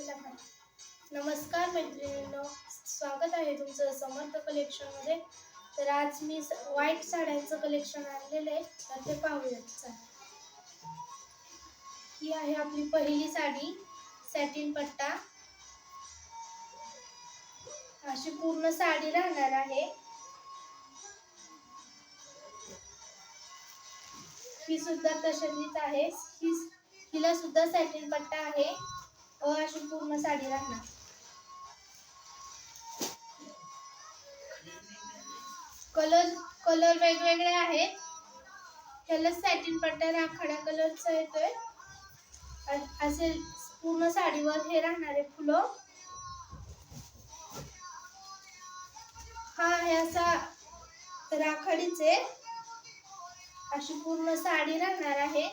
नमस्कार मैत्रिणींनो. स्वागत आहे तुमचं समर्थ कलेक्शनमध्ये तर आज मी व्हाईट साड्यांचं कलेक्शन आणलेलं आहे. तर ते पाहूयात. ही आहे आपली पहिली साडी सॅटिन पट्टा. अशी पूर्ण साडी राहणार आहे. ही सुद्धा तशाचीच आहे. ही हिला सुद्धा सॅटिन पट्टा आहे. अशी पूर्ण साडी राहणार कलर कलर वेगवेगळे आहेत. त्याला सॅटिन पट्टा राखाड्या कलरचा येतोय. असे पूर्ण साडीवर हे राहणारे फुलं. हा आहे असा राखाडीचे अशी पूर्ण साडी राहणार आहे.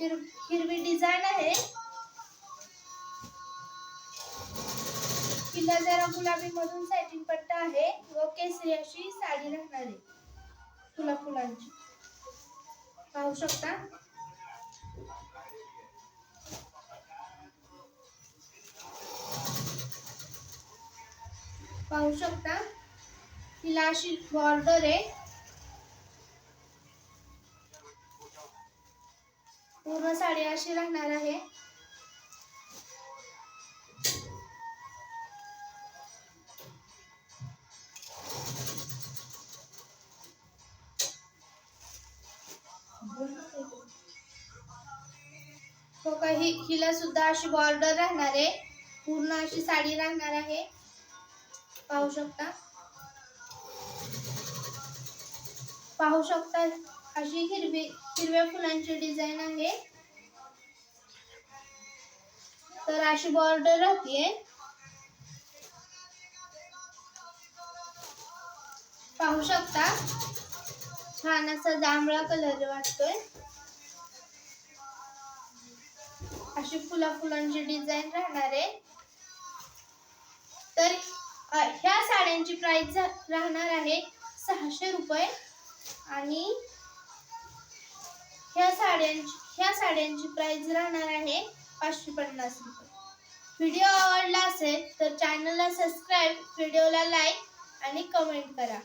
हिर हिरवी डिझाईन आहे. तिला जरा गुलाबी मधून सॅटिन पट्टा आहे. व केसरी अशी साडी राहणार आहे. फुला फुलांची. पाहू शकता? पाहू शकता? तिला अशी बॉर्डर आहे. पूर्ण साडी अशी राहणार आहे. हो का हि हिला सुद्धा अशी बॉर्डर राहणार आहे. पूर्ण अशी साडी राहणार आहे. पाहू शकता. पाहू शकता अशी हिरवी हिरव्या फुलांची डिझाईन आहे. तर अशी बॉर्डर राहते पाहू शकता. छान असा जांभळा कलर वाटतोय. अशी फुला फुलांची डिझाईन राहणार आहे. तर ह्या साड्यांची प्राइस राहणार आहे सहाशे रुपये. आणि ह्या साड्यांची ह्या साड्यांची प्राइस राहणार आहे पाचशे पन्नास रुपये. व्हिडिओ आवडला असेल तर चॅनलला सबस्क्राईब व्हिडिओला लाईक आणि कमेंट करा.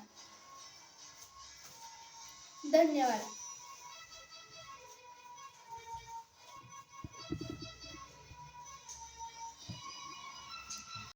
धन्यवाद.